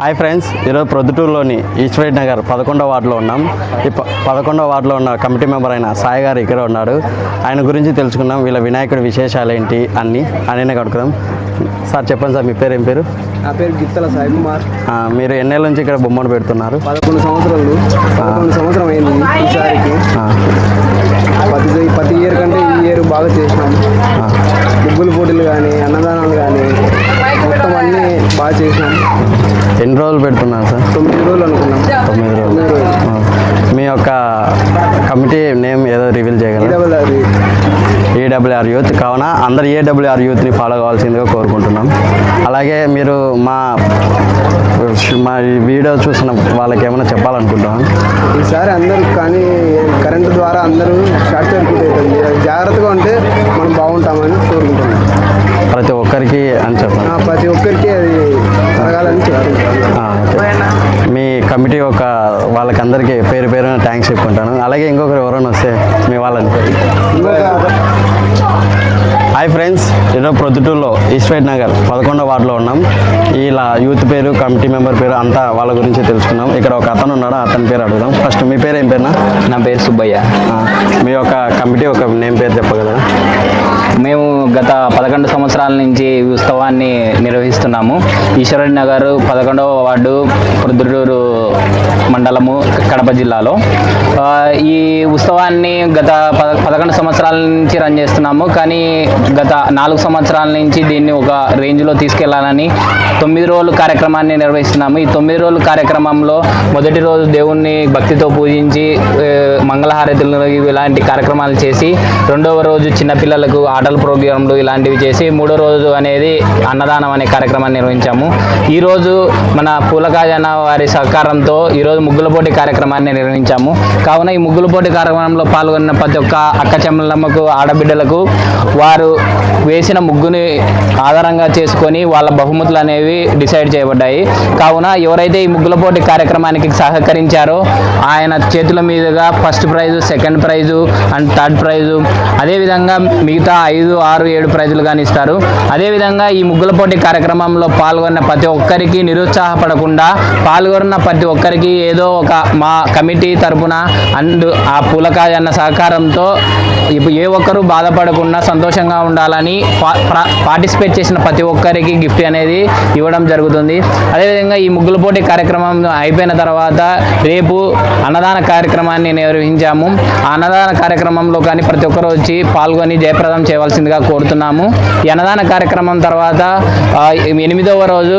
Hi friends ఈరోజు ప్రొద్దుటూరులోని ఈశ్వరి నగర్ పదకొండవ వార్డులో ఉన్నాం. ఈ ప పదకొండవ వార్డులో ఉన్న కమిటీ మెంబర్ అయిన సాయి గారు ఇక్కడ ఉన్నాడు. ఆయన గురించి తెలుసుకుందాం వీళ్ళ వినాయకుడి విశేషాలు ఏంటి అన్నీ ఆయననే కడుకుందాం సార్ చెప్పండి సార్ మీ పేరు ఏం పేరు? నా పేరు గిత్తల సాయి కుమార్. మీరు ఎన్నేళ్ళ నుంచి ఇక్కడ బొమ్మను పెడుతున్నారు? పదకొండు సంవత్సరాలు పదకొండు సంవత్సరం అయింది ఈసారికి. ప్రతి ప్రతి ఇయర్ కంటే ఈ ఇయర్ బాగా చేసినాం. ముగ్గులు పోటీలు కానీ అన్నదానాలు కానీ మొత్తం అన్నీ బాగా చేసినాం. ఎన్ని రోజులు పెడుతున్నారు సార్? తొమ్మిది రోజులు అనుకున్నాం. తొమ్మిది రోజులు. మీ యొక్క కమిటీ నేమ్ ఏదో రివీల్ చేయగలరా? AWR youth. కావున అందరు ఏడబ్ల్యూఆర్ యూత్ని ఫాలో కావాల్సిందిగా కోరుకుంటున్నాం. అలాగే మీరు మా మా ఈ వీడియో చూసిన వాళ్ళకి ఏమైనా చెప్పాలనుకుంటున్నాం ఈసారి అందరూ కానీ కరెంటు ద్వారా అందరూ షార్ట్ సర్క్యూట్ అవుతుంది. జాగ్రత్తగా ఉంటే మనం బాగుంటామని కోరుకుంటున్నాం. ప్రతి ఒక్కరికి అని చెప్పండి ఆ, ప్రతి ఒక్కరికి అది మీ కమిటీ ఒక వాళ్ళకందరికీ పేరు పేరున థ్యాంక్స్ చెప్పుకుంటాను. అలాగే ఇంకొకరు ఎవరైనా వస్తే మీ వాళ్ళని హాయ్ ఫ్రెండ్స్ ఈరోజు ప్రొద్దుటూరులో ఈశ్వర్ నగర్ పదకొండవ వార్డులో ఉన్నాం. ఇలా యూత్ పేరు కమిటీ మెంబర్ పేరు అంతా వాళ్ళ గురించి తెలుసుకున్నాం. ఇక్కడ ఒక అతను ఉన్నాడు అతని పేరు అడుగుదాం. ఫస్ట్ మీ పేరు ఏం పేరునా? నా పేరు సుబ్బయ్య. మీ యొక్క కమిటీ ఒక నేమ్ పేరు చెప్పగలరా? మేము గత పదకొండు సంవత్సరాల నుంచి ఈ ఉత్సవాన్ని నిర్వహిస్తున్నాము. ఈశ్వరుడి నగర్ పదకొండవ వార్డు ప్రొద్దుటూరు మండలము కడప జిల్లాలో. ఈ ఉత్సవాన్ని గత పద పదకొండు సంవత్సరాల నుంచి రన్ చేస్తున్నాము. కానీ గత నాలుగు సంవత్సరాల నుంచి దీన్ని ఒక రేంజ్లో తీసుకెళ్ళాలని తొమ్మిది రోజుల కార్యక్రమాన్ని నిర్వహిస్తున్నాము. ఈ తొమ్మిది రోజుల కార్యక్రమంలో మొదటి రోజు దేవుణ్ణి భక్తితో పూజించి మంగళహారతులు ఇలాంటి కార్యక్రమాలు చేసి రెండవ రోజు చిన్నపిల్లలకు ఆటల ప్రోగ్రాంలు ఇలాంటివి చేసి మూడో రోజు అనేది అన్నదానం అనే కార్యక్రమాన్ని నిర్వహించాము. ఈ రోజు మన పూలకాజన్న వారి సహకారంతో ఈరోజు ముగ్గుల పోటీ కార్యక్రమాన్ని నిర్వహించాము. కావున ఈ ముగ్గుల పోటీ కార్యక్రమంలో పాల్గొన్న ప్రతి ఒక్క అక్క చెమ్మలమ్మకు ఆడబిడ్డలకు వారు వేసిన ముగ్గుని ఆధారంగా చేసుకొని వాళ్ళ బహుమతులు అనేవి డిసైడ్ చేయబడ్డాయి. కావున ఎవరైతే ఈ ముగ్గుల పోటీ కార్యక్రమానికి సహకరించారో ఆయన చేతుల మీదుగా first prize second prize and third prize. అదేవిధంగా మిగతా ఐదు ఐదు ఆరు ఏడు ప్రైజులు కానీ ఇస్తారు. అదేవిధంగా ఈ ముగ్గుల పోటీ కార్యక్రమంలో పాల్గొన్న ప్రతి ఒక్కరికి నిరుత్సాహపడకుండా పాల్గొన్న ప్రతి ఒక్కరికి ఏదో ఒక మా కమిటీ తరపున అండ్ ఆ పులకాయ అన్న సహకారంతో ఏ ఒక్కరూ బాధపడకుండా సంతోషంగా ఉండాలని పార్టిసిపేట్ చేసిన ప్రతి ఒక్కరికి గిఫ్ట్ అనేది ఇవ్వడం జరుగుతుంది. అదేవిధంగా ఈ ముగ్గుల పోటీ కార్యక్రమం అయిపోయిన తర్వాత రేపు అన్నదాన కార్యక్రమాన్ని నిర్వహించాము. ఆ అన్నదాన కార్యక్రమంలో కానీ ప్రతి ఒక్కరూ వచ్చి పాల్గొని జయప్రదం చేయవలసిందిగా కోరుతున్నాము. అన్నదాన కార్యక్రమం తర్వాత ఎనిమిదవ రోజు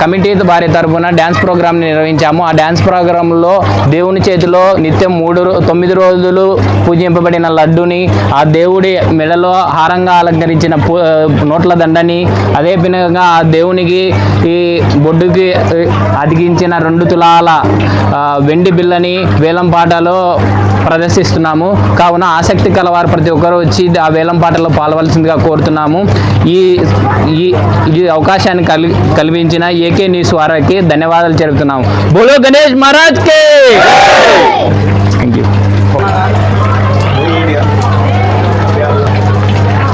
కమిటీ వారి తరపున డ్యాన్స్ ప్రోగ్రామ్ని నిర్వహించాము. ఆ డ్యాన్స్ ప్రోగ్రాంలో దేవుని చేతిలో నిత్యం మూడు తొమ్మిది రోజులు పూజింపబడిన లడ్డుని ఆ దేవుడి మెడలో హారంగా అలంకరించిన నోట్ల దండని అదే విధంగా ఆ దేవునికి ఈ బొడ్డుకి అదిగించిన అతికించిన రెండు తులాల వెండి బిల్లని వేలం పాటలో ప్రదర్శిస్తున్నాము. కావున ఆసక్తి కలవారు ప్రతి ఒక్కరు వచ్చి ఆ వేలం పాటలో పాల్గొల్సిందిగా కోరుతున్నాము. ఈ ఈ అవకాశాన్ని కలి కల్పించిన ఏకే న్యూస్ వారికి ధన్యవాదాలు చెబుతున్నాము. బోలో గణేష్ మహారాజ్ కే థ్యాంక్ యూ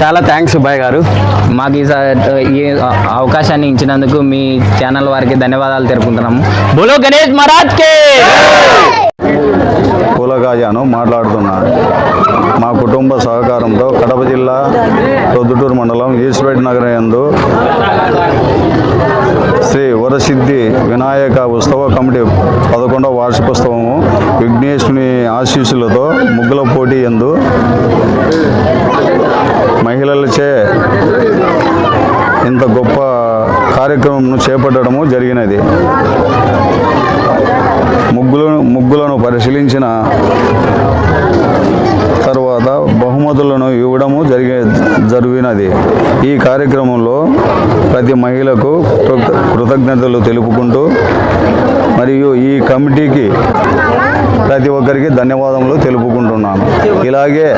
చాలా థ్యాంక్స్ సుబ్బయ్య గారు. మాకు ఈ ఈ అవకాశాన్ని ఇచ్చినందుకు మీ ఛానల్ వారికి ధన్యవాదాలు తెలుపుకుంటున్నాము. బోలో గణేష్ మహారాజ్ కే! పూలగాజాను మాట్లాడుతున్నాను మా కుటుంబ సహకారంతో కడప జిల్లా ప్రొద్దుటూరు మండలం ఈశ్వరేట్ నగరం యందు శ్రీ వరసిద్ధి వినాయక ఉత్సవ కమిటీ పదకొండవ వార్షికోత్సవము విఘ్నేశుని ఆశీస్సులతో ముగ్గుల పోటీ ఎందు కార్యక్రమంను చేపట్టడము జరిగినది. ముగ్గులను ముగ్గులను పరిశీలించిన తర్వాత బహుమతులను ఇవ్వడము జరిగే జరిగినది. ఈ కార్యక్రమంలో ప్రతి మహిళకు కృతజ్ఞతలు తెలుపుకుంటూ మరియు ఈ కమిటీకి ప్రతి ఒక్కరికి ధన్యవాదములు తెలుపుకుంటున్నాను. ఇలాగే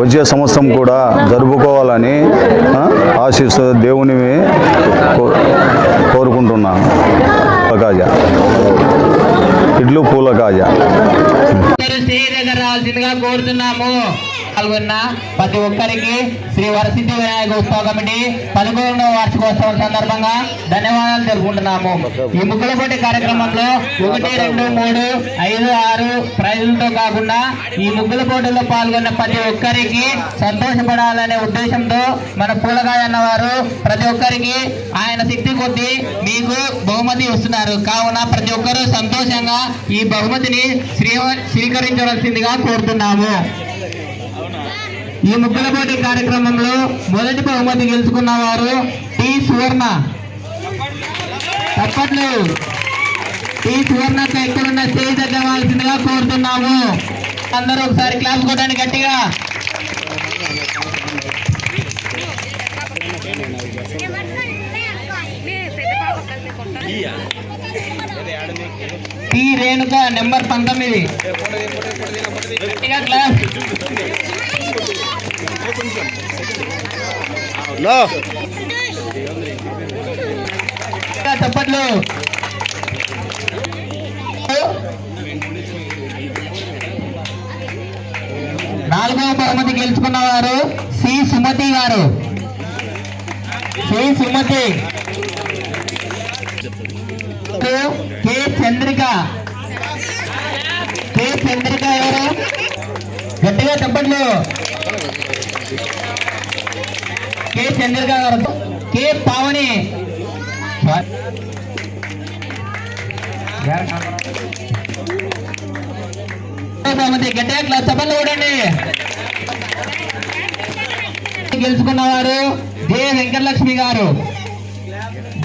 వచ్చే సంవత్సరం కూడా జరుపుకోవాలని ఆశిస్తు ఆశిస్తూ దేవుని కో- కోరుకుంటున్నాను. కాజా ఇడ్లు పూల కాజా అందరూ స్టేజ్ దగ్గర రావాల్సిందిగా కోరుతున్నాము పాల్గొన్న ప్రతి ఒక్కరికి శ్రీ వరసిద్ధి వినాయక ఉత్సవ కమిటీ పదకొండవ వార్షికోత్సవం సందర్భంగా ధన్యవాదాలు తెలుపుకుంటున్నాము. ఈ ముగ్గుల పోటీ కార్యక్రమంలో ఒకటి రెండు మూడు ఐదు ఆరు ప్రైజులతో కాకుండా ఈ ముగ్గుల పోటీలో పాల్గొన్న ప్రతి ఒక్కరికి సంతోషపడాలనే ఉద్దేశంతో మన పూలగాయ అన్నవారు ప్రతి ఒక్కరికి ఆయన శక్తి కొద్దీ మీకు బహుమతి ఇస్తున్నారు. కావున ప్రతి ఒక్కరూ సంతోషంగా ఈ బహుమతిని శ్రీ స్వీకరించవలసిందిగా కోరుతున్నాము. ఈ ముగ్గుల పోటీ కార్యక్రమంలో మొదటి బహుమతి గెలుచుకున్న వారు టి సువర్ణ. తప్పట్లు టి సువర్ణ ఎక్కడున్న స్టేజ్ ఎక్కవలసిందిగా కోరుతున్నాము. అందరూ ఒకసారి క్లాస్ కొట్టండి గట్టిగా. టి రేణుక నెంబర్ పంతొమ్మిది. గట్టిగా క్లాస్ చప్పట్లు. నాలుగవ బహుమతి గెలుచుకున్న వారు C Sumathi garu. C Sumathi. K Chandrika. K Chandrika ఎవరు గట్టిగా చెప్పట్లు. కె చంద్రిక గారు కె పావని. బహుమతి గట్టిగా క్లాస్ చెప్పండి చూడండి గెలుచుకున్నవారు దే వెంకటలక్ష్మి గారు.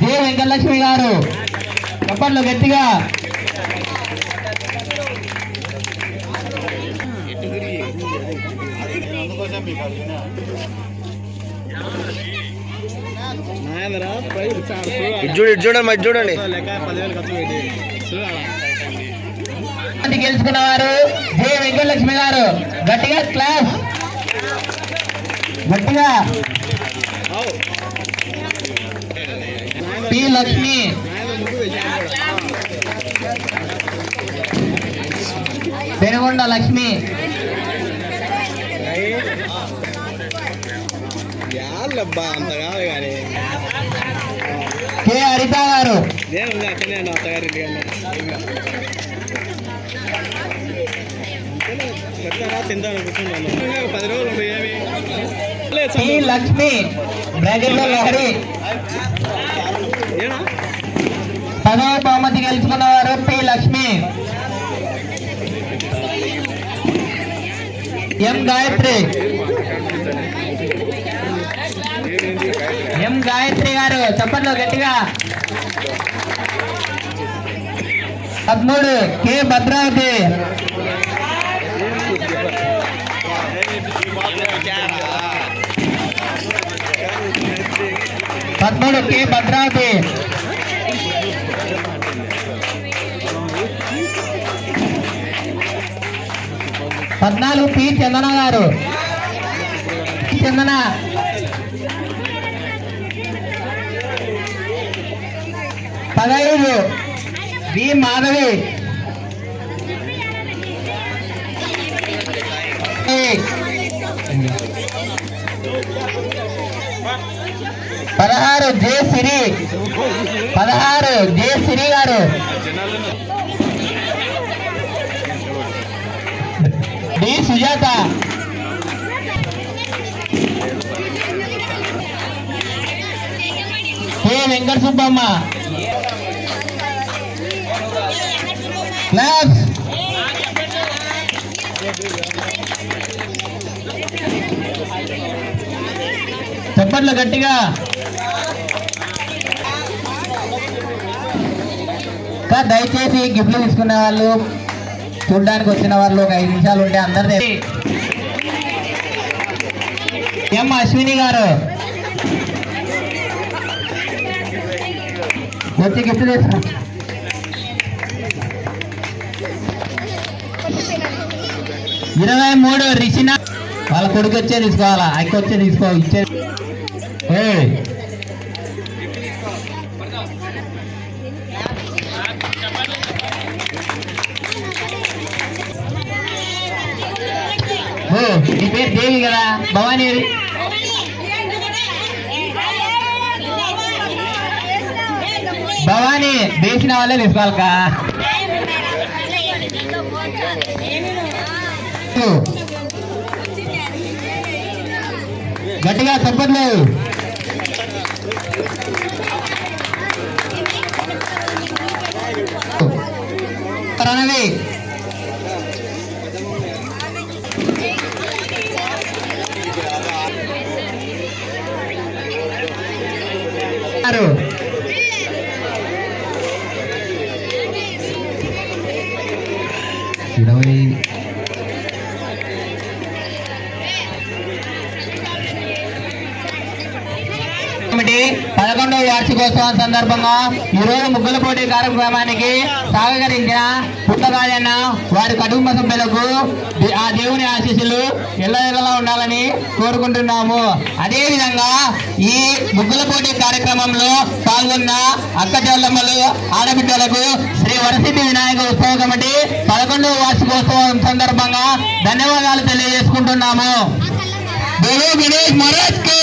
దే వెంకటలక్ష్మి గారు. చెప్పండి గట్టిగా. ఇటు చూడు ఇటు చూడండి మరి చూడండి. అది గెలుచుకున్నవారు జే వెంకటలక్ష్మి గారు. గట్టిగా క్లాస్. గట్టిగా. పి లక్ష్మి. పెనుగొండ లక్ష్మి. యాళ్ళబ్బా అంత కాదు కానీ. కె హరిత గారు. నేను పది లక్ష్మి బ్రాకెట్లో లహరి. పదవ బహుమతి గెలుచుకున్నవారు P Lakshmi. M Gayatri. M Gayatri garu చెప్పండి గట్టిగా. పదమూడు కె భద్రావతి. పదమూడు కె భద్రావతి. పద్నాలుగు పి చందన గారు. చందన. పదహైదు. బి మాధవి. పదహారు జే సిరి. పదహారు J Siri garu. D Sujatha. K Venkata Subbamma claps చెప్పట్లు గట్టిగా. సార్ దయచేసి గిఫ్ట్లు తీసుకునే వాళ్ళు చూడడానికి వచ్చిన వాళ్ళు ఒక ఐదు నిమిషాలు ఉంటే అందరు ఎం అశ్విని గారు? వచ్చి గిఫ్ట్ తీసుకో ఇరవై మూడు రిషినా వాళ్ళ కొడుకు వచ్చే తీసుకోవాలా? అక్క వచ్చే తీసుకో ఇచ్చే. ఓ నీ పేరు దేవి కదా? భవానీ భవానీ వేసిన వాళ్ళే తీసుకోవాలక గట్టిగా చెప్పండి. ప్రణవి. ఇరవై దినోత్సవం సందర్భంగా ఈరోజు రోజు ముగ్గుల పోటీ కార్యక్రమానికి సహకరించిన పుట్టరాజన్న వారి కుటుంబ సభ్యులకు ఆ దేవుని ఆశీస్సులు ఎల్లఎల్లలా ఉండాలని కోరుకుంటున్నాము. అదేవిధంగా ఈ ముగ్గుల పోటీ కార్యక్రమంలో పాల్గొన్న అక్క చెల్లమ్మలు ఆడబిడ్డలకు శ్రీ వరసిద్ధి వినాయక ఉత్సవ కమిటీ పదకొండవ వార్షికోత్సవం సందర్భంగా ధన్యవాదాలు తెలియజేసుకుంటున్నాము. బోలో గణేష్ మహారాజ్కి!